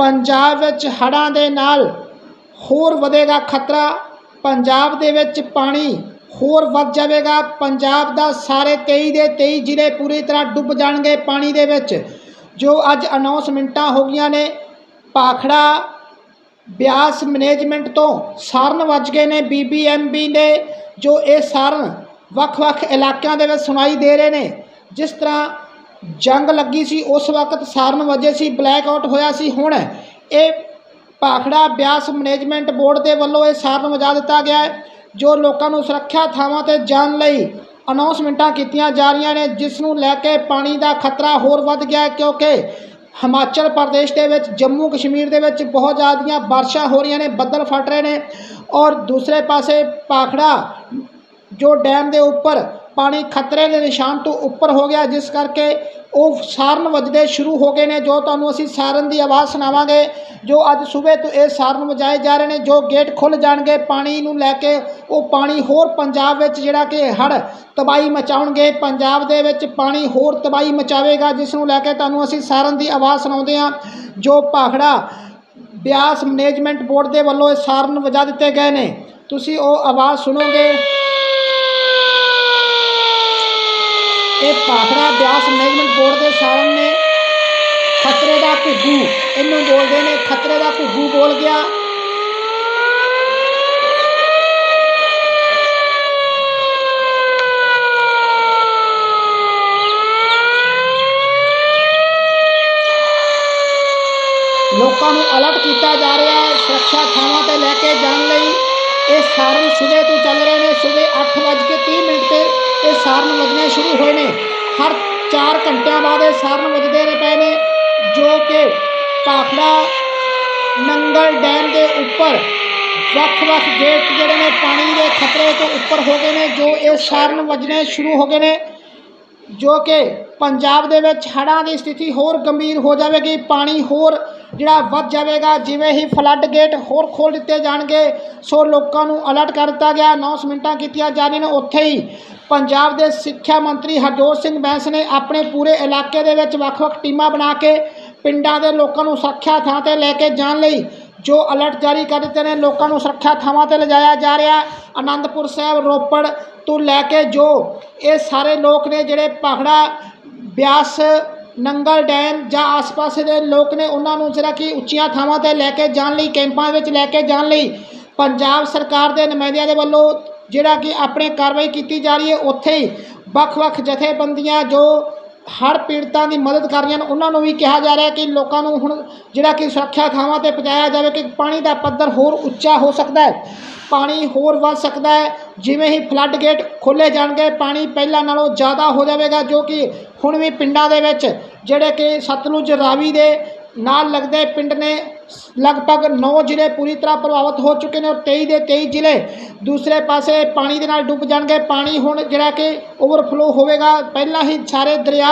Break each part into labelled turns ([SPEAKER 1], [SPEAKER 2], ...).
[SPEAKER 1] ਪੰਜਾਬ ਵਿੱਚ ਹੜ੍ਹਾਂ ਦੇ ਨਾਲ ਹੋਰ ਵਧੇਗਾ ਖਤਰਾ, ਪੰਜਾਬ ਦੇ ਵਿੱਚ ਪਾਣੀ ਹੋਰ ਵੱਧ ਜਾਵੇਗਾ, ਪੰਜਾਬ ਦਾ ਸਾਰੇ 23 ਦੇ 23 ਜ਼ਿਲ੍ਹੇ ਪੂਰੀ ਤਰ੍ਹਾਂ ਡੁੱਬ ਜਾਣਗੇ ਪਾਣੀ ਦੇ ਵਿੱਚ, ਜੋ ਅੱਜ ਅਨਾਉਂਸਮੈਂਟਾਂ ਹੋ ਗਈਆਂ ਨੇ, ਭਾਖੜਾ, ਬਿਆਸ ਮੈਨੇਜਮੈਂਟ ਤੋਂ ਸਾਰਨ ਵੱਜ ਗਏ ਨੇ ਬੀਬੀਐਮਬੀ ਨੇ, ਜੋ ਇਹ ਸਾਰਨ ਵੱਖ-ਵੱਖ ਇਲਾਕਿਆਂ ਦੇ ਵਿੱਚ ਸੁਣਾਈ ਦੇ ਰਹੇ ਨੇ, ਜਿਸ ਤਰ੍ਹਾਂ ਜੰਗ ਲੱਗੀ ਸੀ, ਉਸ ਵਕਤ ਸਾਰਨ ਵਜੇ ਸੀ ਬਲੈਕ ਆਊਟ ਹੋਇਆ ਸੀ, ਹੁਣ ਇਹ ਭਾਖੜਾ ਬਿਆਸ ਮੈਨੇਜਮੈਂਟ ਬੋਰਡ ਦੇ ਵੱਲੋਂ ਇਹ ਸਾਰਨ ਵਜਾ ਦਿੱਤਾ ਗਿਆ ਹੈ, ਜੋ ਲੋਕਾਂ ਨੂੰ ਸੁਰੱਖਿਆ ਥਾਵਾਂ ਤੇ ਜਾਣ ਲਈ ਅਨਾਉਂਸਮੈਂਟਾਂ ਕੀਤੀਆਂ ਜਾ ਰਹੀਆਂ ਨੇ, ਜਿਸ ਨੂੰ ਲੈ ਕੇ ਪਾਣੀ ਦਾ ਖਤਰਾ ਹੋਰ ਵੱਧ ਗਿਆ ਕਿਉਂਕਿ ਹਿਮਾਚਲ ਪ੍ਰਦੇਸ਼ ਦੇ ਵਿੱਚ, ਜੰਮੂ ਕਸ਼ਮੀਰ ਦੇ ਵਿੱਚ ਬਹੁਤ ਜ਼ਿਆਦੀਆਂ ਬਾਰਿਸ਼ਾਂ ਹੋ ਰਹੀਆਂ ਨੇ, ਬੱਦਲ ਫਟ ਰਹੇ ਨੇ ਔਰ ਦੂਸਰੇ ਪਾਸੇ ਭਾਖੜਾ, ਜੋ ਡੈਮ ਦੇ ਉੱਪਰ ਪਾਣੀ ਖਤਰੇ ਦੇ ਨਿਸ਼ਾਨ ਤੋਂ ਉੱਪਰ ਹੋ ਗਿਆ, ਜਿਸ ਕਰਕੇ ਉਹ ਸਾਰਨ ਵੱਜਦੇ ਸ਼ੁਰੂ ਹੋ ਗਏ ਨੇ, ਜੋ ਤੁਹਾਨੂੰ ਅਸੀਂ ਸਾਰਨ ਦੀ ਆਵਾਜ਼ ਸੁਣਾਵਾਂਗੇ, ਜੋ ਅੱਜ ਸਵੇਰ ਤੋਂ ਇਹ ਸਾਰਨ ਵਜਾਏ ਜਾ ਰਹੇ ਨੇ, ਜੋ ਗੇਟ ਖੁੱਲ ਜਾਣਗੇ, ਪਾਣੀ ਨੂੰ ਲੈ ਕੇ ਉਹ ਪਾਣੀ ਹੋਰ ਪੰਜਾਬ ਵਿੱਚ ਜਿਹੜਾ ਕਿ ਹੜ੍ਹ ਤਬਾਹੀ ਮਚਾਉਣਗੇ, ਪੰਜਾਬ ਦੇ ਵਿੱਚ ਪਾਣੀ ਹੋਰ ਤਬਾਹੀ ਮਚਾਵੇਗਾ, ਜਿਸ ਨੂੰ ਲੈ ਕੇ ਤੁਹਾਨੂੰ ਅਸੀਂ ਸਾਰਨ ਦੀ ਆਵਾਜ਼ ਸੁਣਾਉਂਦੇ ਹਾਂ, ਜੋ ਭਾਖੜਾ ਬਿਆਸ ਮੈਨੇਜਮੈਂਟ ਬੋਰਡ ਦੇ ਵੱਲੋਂ ਇਹ ਸਾਰਨ ਵਜਾ ਦਿੱਤੇ ਗਏ ਨੇ। ਤੁਸੀਂ ਉਹ ਆਵਾਜ਼ ਸੁਣੋਗੇ। ਇਹ ਭਾਖੜਾ ਬਿਆਸ ਮੈਨੇਜਮੈਂਟ ਬੋਰਡ ਦੇ ਸਾਰਨ ਨੇ ਖਤਰੇ ਦਾ ਘੁੱਗੂ, ਇਹਨੂੰ ਬੋਲਦੇ ਨੇ ਖਤਰੇ ਦਾ ਘੁੱਗੂ ਬੋਲ ਗਿਆ। ਲੋਕਾਂ ਨੂੰ ਅਲਰਟ ਕੀਤਾ ਜਾ ਰਿਹਾ ਹੈ, ਸੁਰੱਖਿਆ ਥਾਵਾਂ ਤੇ ਲੈ ਕੇ ਜਾਣ ਲਈ। ਇਹ ਸਾਰਨ ਸਵੇਰ ਤੋਂ ਚੱਲ ਰਹੇ ਨੇ ਸਵੇਰ 8:30 ਮਿੰਟ ਤੇ ਇਹ ਸਾਰਨ ਵੱਜਣੇ ਸ਼ੁਰੂ ਹੋਏ ਨੇ। ਹਰ 4 ਘੰਟਿਆਂ ਬਾਅਦ ਇਹ ਸਾਰਨ ਵੱਜਦੇ ਨੇ ਪਏ ਨੇ, ਜੋ ਕਿ ਭਾਖੜਾ ਨੰਗਲ ਡੈਮ ਦੇ ਉੱਪਰ ਵੱਖ-ਵੱਖ ਗੇਟ ਜਿਹੜੇ ਨੇ ਪਾਣੀ ਦੇ ਖਤਰੇ ਤੋਂ ਉੱਪਰ ਹੋ ਗਏ ਨੇ, ਜੋ ਇਹ ਸਾਰਨ ਵੱਜਣੇ ਸ਼ੁਰੂ ਹੋ ਗਏ ਨੇ, ਜੋ ਕਿ ਪੰਜਾਬ ਦੇ ਵਿੱਚ ਹੜ੍ਹਾਂ ਦੀ ਸਥਿਤੀ ਹੋਰ ਗੰਭੀਰ ਹੋ ਜਾਵੇਗੀ, ਪਾਣੀ ਹੋਰ ਜਿਹੜਾ ਵੱਧ ਜਾਵੇਗਾ, ਜਿਵੇਂ ਹੀ ਫਲੱਡ ਗੇਟ ਹੋਰ ਖੋਲ੍ਹ ਦਿੱਤੇ ਜਾਣਗੇ, ਸੋ ਲੋਕਾਂ ਨੂੰ ਅਲਰਟ ਕਰ ਦਿੱਤਾ ਗਿਆ ਅਨਾਉਂਸਮੈਂਟਾਂ ਕੀਤੀਆਂ ਜਾ ਰਹੀਆਂ ਨੇ, ਉੱਥੇ ਹੀ ਪੰਜਾਬ ਦੇ ਸਿੱਖਿਆ ਮੰਤਰੀ ਹਰਜੋਤ ਸਿੰਘ ਬੈਂਸ ਨੇ ਆਪਣੇ ਪੂਰੇ ਇਲਾਕੇ ਦੇ ਵਿੱਚ ਵੱਖ-ਵੱਖ ਟੀਮਾਂ ਬਣਾ ਕੇ ਪਿੰਡਾਂ ਦੇ ਲੋਕਾਂ ਨੂੰ ਸੁਰੱਖਿਆ ਥਾਂ ਤੇ ਲੈ ਕੇ ਜਾਣ ਲਈ ਜੋ ਅਲਰਟ ਜਾਰੀ ਕਰ ਦਿੱਤੇ ਨੇ, ਲੋਕਾਂ ਨੂੰ ਸੁਰੱਖਿਆ ਥਾਵਾਂ ਤੇ ਲਿਜਾਇਆ ਜਾ ਰਿਹਾ। ਆਨੰਦਪੁਰ ਸਾਹਿਬ, ਰੋਪੜ ਤੋਂ ਲੈ ਕੇ ਜੋ ਇਹ ਸਾਰੇ ਲੋਕ ਨੇ ਜਿਹੜੇ ਭਾਖੜਾ, ਬਿਆਸ, ਨੰਗਲ ਡੈਮ ਜਾਂ ਆਸ-ਪਾਸੇ ਦੇ ਲੋਕ ਨੇ, ਉਹਨਾਂ ਨੂੰ ਜਿਹੜਾ ਕਿ ਉੱਚੀਆਂ ਥਾਵਾਂ ਤੇ ਲੈ ਕੇ ਜਾਣ ਲਈ, ਕੈਂਪਾਂ ਵਿੱਚ ਲੈ ਕੇ ਜਾਣ ਲਈ ਪੰਜਾਬ ਸਰਕਾਰ ਦੇ ਨੁਮਾਇੰਦਿਆਂ ਦੇ ਵੱਲੋਂ ਜਿਹੜਾ ਕਿ ਆਪਣੇ ਕਾਰਵਾਈ ਕੀਤੀ ਜਾ ਰਹੀ ਹੈ, ਉੱਥੇ ਹੀ ਵੱਖ-ਵੱਖ ਜਥੇਬੰਦੀਆਂ ਜੋ ਹੜ੍ਹ ਪੀੜਤਾਂ ਦੀ ਮਦਦ ਕਰ ਰਹੀਆਂ ਨੇ, ਉਹਨਾਂ ਨੂੰ ਵੀ ਕਿਹਾ ਜਾ ਰਿਹਾ ਕਿ ਲੋਕਾਂ ਨੂੰ ਹੁਣ ਜਿਹੜਾ ਕਿ ਸੁਰੱਖਿਆ ਥਾਵਾਂ ਤੇ ਪਹੁੰਚਾਇਆ ਜਾਵੇ ਕਿ ਪਾਣੀ ਦਾ ਪੱਧਰ ਹੋਰ ਉੱਚਾ ਹੋ ਸਕਦਾ ਹੈ। ਪਾਣੀ ਹੋਰ ਵੱਧ ਸਕਦਾ ਹੈ, ਜਿਵੇਂ ਹੀ ਫਲੱਡ ਗੇਟ ਖੋਲ੍ਹੇ ਜਾਣਗੇ, ਪਾਣੀ ਪਹਿਲਾਂ ਨਾਲੋਂ ਜ਼ਿਆਦਾ ਹੋ ਜਾਵੇਗਾ, ਜੋ ਕਿ ਹੁਣ ਵੀ ਪਿੰਡਾਂ ਦੇ ਵਿੱਚ ਜਿਹੜੇ ਕਿ ਸਤਲੁਜ ਰਾਵੀ ਦੇ ਨਾਲ ਲੱਗਦੇ ਪਿੰਡ ਨੇ ਲਗਭਗ 9 ਜ਼ਿਲ੍ਹੇ ਪੂਰੀ ਤਰ੍ਹਾਂ ਪ੍ਰਭਾਵਿਤ ਹੋ ਚੁੱਕੇ ਨੇ ਔਰ 23 ਦੇ 23 ਜ਼ਿਲ੍ਹੇ ਦੂਸਰੇ ਪਾਸੇ ਪਾਣੀ ਦੇ ਨਾਲ ਡੁੱਬ ਜਾਣਗੇ। ਪਾਣੀ ਹੁਣ ਜਿਹੜਾ ਕਿ ਓਵਰਫਲੋ ਹੋਵੇਗਾ। ਪਹਿਲਾਂ ਹੀ ਸਾਰੇ ਦਰਿਆ,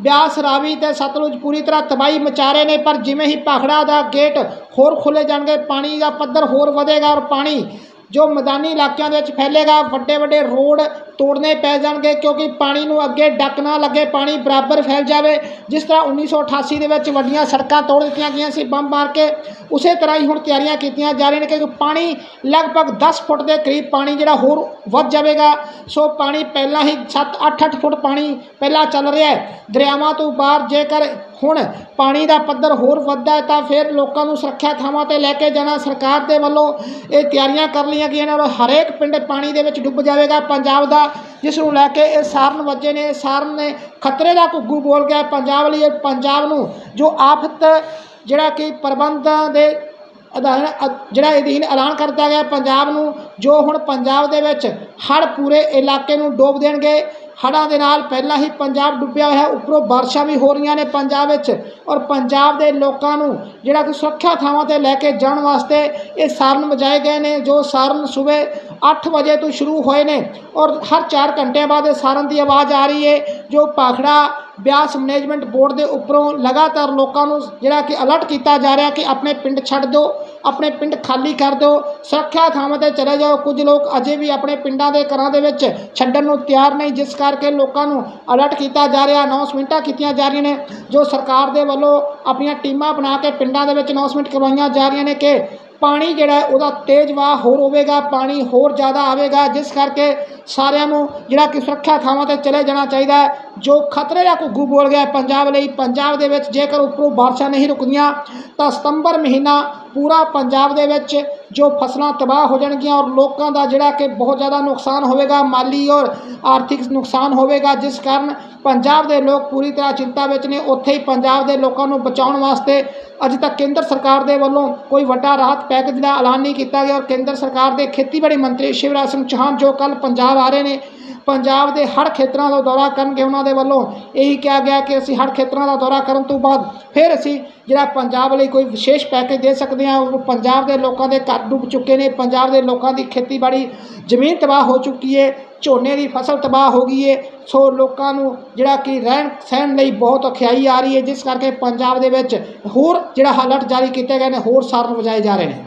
[SPEAKER 1] ਬਿਆਸ, ਰਾਵੀ ਤੇ ਸਤਲੁਜ ਪੂਰੀ ਤਰ੍ਹਾਂ ਤਬਾਹੀ ਮਚਾ ਰਹੇ ਨੇ, ਪਰ ਜਿਵੇਂ ਹੀ ਭਾਖੜਾ ਦਾ ਗੇਟ ਹੋਰ ਖੁੱਲ੍ਹੇ ਜਾਣਗੇ, ਪਾਣੀ ਦਾ ਪੱਧਰ ਹੋਰ ਵਧੇਗਾ ਔਰ ਪਾਣੀ ਜੋ ਮੈਦਾਨੀ ਇਲਾਕਿਆਂ ਦੇ ਵਿੱਚ ਫੈਲੇਗਾ, ਵੱਡੇ ਵੱਡੇ ਰੋਡ ਤੋੜਨੇ ਪੈ ਜਾਣਗੇ ਕਿਉਂਕਿ ਪਾਣੀ ਨੂੰ ਅੱਗੇ ਡੱਕ ਨਾ ਲੱਗੇ, ਪਾਣੀ ਬਰਾਬਰ ਫੈਲ ਜਾਵੇ। ਜਿਸ ਤਰ੍ਹਾਂ 1988 ਦੇ ਵਿੱਚ ਵੱਡੀਆਂ ਸੜਕਾਂ ਤੋੜ ਦਿੱਤੀਆਂ ਗਈਆਂ ਸੀ, ਬੰਬ ਮਾਰ ਕੇ। ਉਸੇ ਤਰ੍ਹਾਂ ਹੀ ਹੁਣ ਤਿਆਰੀਆਂ ਕੀਤੀਆਂ ਜਾ ਰਹੀਆਂ ਨੇ ਕਿਉਂਕਿ ਪਾਣੀ ਲਗਭਗ 10 ਫੁੱਟ ਦੇ ਕਰੀਬ ਪਾਣੀ ਜਿਹੜਾ ਹੋਰ ਵੱਧ ਜਾਵੇਗਾ। ਸੋ ਪਾਣੀ ਪਹਿਲਾਂ ਹੀ 7 8-8 ਫੁੱਟ ਪਾਣੀ ਪਹਿਲਾਂ ਚੱਲ ਰਿਹਾ ਹੈ। ਦਰਿਆਵਾਂ ਤੋਂ ਬਾਹਰ ਜੇਕਰ ਹੁਣ ਪਾਣੀ ਦਾ ਪੱਧਰ ਹੋਰ ਵੱਧਦਾ ਤਾਂ ਫਿਰ ਲੋਕਾਂ ਨੂੰ ਸੁਰੱਖਿਆ ਥਾਵਾਂ ਤੇ ਲੈ ਕੇ ਜਾਣਾ ਸਰਕਾਰ ਦੇ ਵੱਲੋਂ ਇਹ ਤਿਆਰੀਆਂ ਕਰ ਲਈਆਂ ਗਈਆਂ ਨੇ ਔਰ ਹਰੇਕ ਪਿੰਡ ਪਾਣੀ ਦੇ ਵਿੱਚ ਡੁੱਬ ਜਾਵੇਗਾ। ਪੰਜਾਬ ਦਾ ਜਿਸ ਨੂੰ ਲੈ ਕੇ ਇਹ ਸਾਰਨ ਵੱਜੇ ਨੇ, ਸਾਰਨ ਨੇ ਖਤਰੇ ਦਾ ਘੁੱਗੂ ਬੋਲ ਗਿਆ। ਪੰਜਾਬ ਲਈ ਪੰਜਾਬ ਨੂੰ ਜੋ ਆਫਤ ਜਿਹੜਾ ਕਿ ਪ੍ਰਬੰਧਾਂ ਦੇ ਅਧਾਨ ਜਿਹੜਾ ਅਧੀਨ ਐਲਾਨ ਕਰਤਾ ਗਿਆ, ਪੰਜਾਬ ਨੂੰ ਜੋ ਹੁਣ ਪੰਜਾਬ ਦੇ ਵਿੱਚ ਹੜ੍ਹ ਪੂਰੇ ਇਲਾਕੇ ਨੂੰ ਡੋਬ ਦੇਣਗੇ। ਹੜ੍ਹਾਂ ਦੇ ਨਾਲ ਪਹਿਲਾਂ ਹੀ ਪੰਜਾਬ ਡੁੱਬਿਆ ਹੋਇਆ ਹੈ ਉੱਪਰੋਂ ਬਾਰਿਸ਼ਾਂ ਵੀ ਹੋ ਰਹੀਆਂ ਨੇ ਪੰਜਾਬ ਵਿੱਚ ਔਰ ਪੰਜਾਬ ਦੇ ਲੋਕਾਂ ਨੂੰ ਜਿਹੜਾ ਕਿ ਸੁਰੱਖਿਆ ਥਾਵਾਂ ਤੇ ਲੈ ਕੇ ਜਾਣ ਵਾਸਤੇ ਇਹ ਸਾਰਨ ਵਜਾਏ ਗਏ ਨੇ, ਜੋ ਸਾਰਨ ਸਵੇਰ 8 ਵਜੇ ਤੋਂ ਸ਼ੁਰੂ ਹੋਏ ਨੇ ਔਰ ਹਰ 4 ਘੰਟਿਆਂ ਬਾਅਦ ਇਹ ਸਾਰਨ ਦੀ ਆਵਾਜ਼ ਆ ਰਹੀ ਹੈ ਜੋ ਭਾਖੜਾ ਬਿਆਸ ਮੈਨੇਜਮੈਂਟ ਬੋਰਡ ਦੇ ਉੱਪਰੋਂ ਲਗਾਤਾਰ ਲੋਕਾਂ ਨੂੰ ਜਿਹੜਾ ਕਿ ਅਲਰਟ ਕੀਤਾ ਜਾ ਰਿਹਾ ਕਿ ਆਪਣੇ ਪਿੰਡ ਛੱਡ ਦਿਓ। ਆਪਣੇ ਪਿੰਡ ਖਾਲੀ ਕਰ ਦਿਓ, ਸੁਰੱਖਿਆ ਥਾਵਾਂ ਤੇ ਚਲੇ ਜਾਓ। ਕੁਝ ਲੋਕ ਅਜੇ ਵੀ ਆਪਣੇ ਪਿੰਡਾਂ ਦੇ ਘਰਾਂ ਦੇ ਵਿੱਚ ਛੱਡਣ ਨੂੰ ਤਿਆਰ ਨਹੀਂ, ਜਿਸ ਕਰਕੇ ਲੋਕਾਂ ਨੂੰ ਅਲਰਟ ਕੀਤਾ ਜਾ ਰਿਹਾ ਅਨਾਉਂਸਮੈਂਟਾਂ ਕੀਤੀਆਂ ਜਾ ਰਹੀਆਂ ਨੇ, ਜੋ ਸਰਕਾਰ ਦੇ ਵੱਲੋਂ ਆਪਣੀਆਂ ਟੀਮਾਂ ਬਣਾ ਕੇ ਪਿੰਡਾਂ ਦੇ ਵਿੱਚ ਅਨਾਉਂਸਮੈਂਟ ਕਰਵਾਈਆਂ ਜਾ ਰਹੀਆਂ ਨੇ ਕਿ ਪਾਣੀ ਜਿਹੜਾ ਉਹਦਾ ਤੇਜ਼ ਵਾਹ ਹੋਰ ਹੋਵੇਗਾ, ਪਾਣੀ ਹੋਰ ਜ਼ਿਆਦਾ ਆਵੇਗਾ, ਜਿਸ ਕਰਕੇ ਸਾਰਿਆਂ ਨੂੰ ਜਿਹੜਾ ਕਿ ਸੁਰੱਖਿਆ ਥਾਵਾਂ ਤੇ ਚਲੇ ਜਾਣਾ ਚਾਹੀਦਾ ਹੈ, ਜੋ ਖਤਰੇ ਦਾ ਘੁੱਗੂ ਬੋਲ ਗਿਆ ਪੰਜਾਬ ਲਈ, ਪੰਜਾਬ ਦੇ ਵਿੱਚ ਜੇਕਰ ਉੱਪਰੋਂ ਬਾਰਿਸ਼ਾਂ ਨਹੀਂ ਰੁਕਦੀਆਂ, ਤਾਂ ਸਤੰਬਰ ਮਹੀਨਾ ਪੂਰਾ ਪੰਜਾਬ ਦੇ ਵਿੱਚ ਜੋ ਫਸਲਾਂ ਤਬਾਹ ਹੋ ਜਾਣਗੀਆਂ ਔਰ ਲੋਕਾਂ ਦਾ ਜਿਹੜਾ ਕਿ ਬਹੁਤ ਜ਼ਿਆਦਾ ਨੁਕਸਾਨ ਹੋਵੇਗਾ, ਮਾਲੀ ਔਰ ਆਰਥਿਕ ਨੁਕਸਾਨ ਹੋਵੇਗਾ, ਜਿਸ ਕਾਰਨ ਪੰਜਾਬ ਦੇ ਲੋਕ ਪੂਰੀ ਤਰ੍ਹਾਂ ਚਿੰਤਾ ਵਿੱਚ ਨੇ। ਉੱਥੇ ਹੀ ਪੰਜਾਬ ਦੇ ਲੋਕਾਂ ਨੂੰ ਬਚਾਉਣ ਵਾਸਤੇ ਅੱਜ ਤੱਕ ਕੇਂਦਰ ਸਰਕਾਰ ਦੇ ਵੱਲੋਂ ਕੋਈ ਵੱਡਾ ਰਾਹਤ ਪੈਕੇਜ ਦਾ ਐਲਾਨ ਨਹੀਂ ਕੀਤਾ ਗਿਆ ਔਰ ਕੇਂਦਰ ਸਰਕਾਰ ਦੇ ਖੇਤੀਬਾੜੀ ਮੰਤਰੀ ਸ਼ਿਵਰਾਜ ਸਿੰਘ ਚੌਹਾਨ, ਜੋ ਕੱਲ ਪੰਜਾਬ ਆ ਰਹੇ ਨੇ। ਪੰਜਾਬ ਦੇ ਹਰ ਖੇਤਰਾਂ ਦਾ ਦੌਰਾ ਕਰਨਗੇ ਉਹਨਾਂ ਦੇ ਵੱਲੋਂ। ਇਹੀ ਕਿਹਾ ਗਿਆ ਕਿ ਅਸੀਂ ਹਰ ਖੇਤਰਾਂ ਦਾ ਦੌਰਾ ਕਰਨ ਤੋਂ ਬਾਅਦ ਫਿਰ ਅਸੀਂ ਜਿਹੜਾ ਪੰਜਾਬ ਲਈ ਕੋਈ ਵਿਸ਼ੇਸ਼ ਪੈਕੇਜ ਦੇ ਸਕਦੇ ਹਾਂ, ਉਹ ਪੰਜਾਬ ਦੇ ਲੋਕਾਂ ਦੇ ਘਰ ਡੁੱਬ ਚੁੱਕੇ ਨੇ। ਪੰਜਾਬ ਦੇ ਲੋਕਾਂ ਦੀ ਖੇਤੀਬਾੜੀ ਜ਼ਮੀਨ ਤਬਾਹ ਹੋ ਚੁੱਕੀ ਹੈ ਝੋਨੇ ਦੀ ਫਸਲ ਤਬਾਹ ਹੋ ਗਈ ਹੈ ਸੋ ਲੋਕਾਂ ਨੂੰ ਜਿਹੜਾ ਕਿ ਰਹਿਣ ਸਹਿਣ ਲਈ ਬਹੁਤ ਔਖਿਆਈ ਆ ਰਹੀ ਹੈ ਜਿਸ ਕਰਕੇ ਪੰਜਾਬ ਦੇ ਵਿੱਚ ਹੋਰ ਜਿਹੜਾ ਹਾਲਤ ਜਾਰੀ ਕੀਤੇ ਗਏ ਨੇ, ਹੋਰ ਸਾਰਨ ਵਜਾਏ ਜਾ ਰਹੇ ਨੇ।